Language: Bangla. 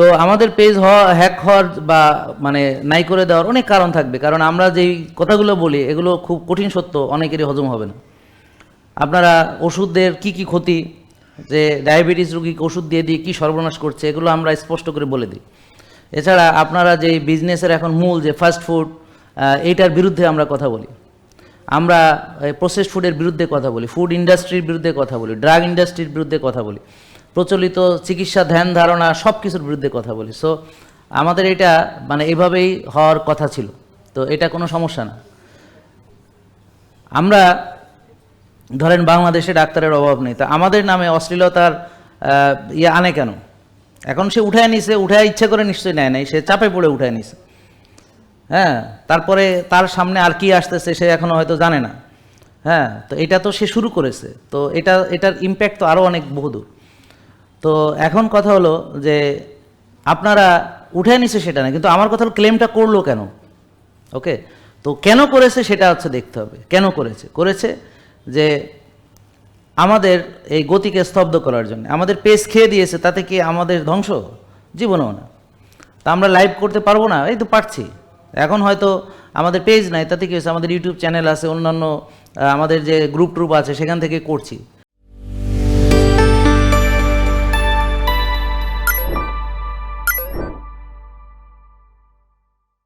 তো আমাদের পেজ হ্যাক হওয়ার বা মানে নাই করে দেওয়ার অনেক কারণ থাকবে। কারণ আমরা যেই কথাগুলো বলি, এগুলো খুব কঠিন সত্য, অনেকেরই হজম হবে না। আপনারা ওষুধদের কি কি ক্ষতি? যে ডায়াবেটিস রোগীকে ওষুধ দিয়ে দিয়ে কী সর্বনাশ করছে, এগুলো আমরা স্পষ্ট করে বলে দিই। এছাড়া আপনারা যে বিজনেসের এখন মূল যে ফাস্ট ফুড এইটার বিরুদ্ধে আমরা কথা বলি। আমরা প্রসেস ফুডের বিরুদ্ধে কথা বলি ফুড ইন্ডাস্ট্রির বিরুদ্ধে কথা বলি ড্রাগ ইন্ডাস্ট্রির বিরুদ্ধে কথা বলি। প্রচলিত চিকিৎসা ধ্যান ধারণা সব কিছুর বিরুদ্ধে কথা বলি। সো আমাদের এটা মানে এভাবেই হওয়ার কথা ছিল। তো এটা কোনো সমস্যা না। আমরা ধরেন বাংলাদেশে ডাক্তারের অভাব নেই। তা আমাদের নামে অশ্লীলতার ইয়ে আনে কেন? এখন সে উঠায় নিছে, উঠায় ইচ্ছে করে নিশ্চয়ই নেয় নাই। সে চাপে পড়ে উঠায় নিছে। হ্যাঁ তারপরে তার সামনে আর কি আসতেছে সে এখনও হয়তো জানে না। হ্যাঁ তো এটা তো সে শুরু করেছে। তো এটা, এটার ইম্প্যাক্ট তো আরও অনেক বহুদূর। তো এখন কথা হলো যে আপনারা উঠে নিছে সেটা না, কিন্তু আমার কথা হলো ক্লেমটা করল কেন? ওকে তো কেন করেছে সেটা হচ্ছে দেখতে হবে। কেন করেছে? করেছে যে আমাদের এই গতিকে স্তব্ধ করার জন্য। আমাদের পেস খেয়ে দিয়েছে, তাতে কি আমাদের ধ্বংস? জীবনেও না। তা আমরা লাইভ করতে পারব না, এই তো পারছি। এখন হয়তো আমাদের পেজ নাই, তাতে কি হয়েছে? আমাদের ইউটিউব চ্যানেল আছে, অন্যান্য আমাদের যে গ্রুপ ট্রুপ আছে, সেখান থেকে করছি।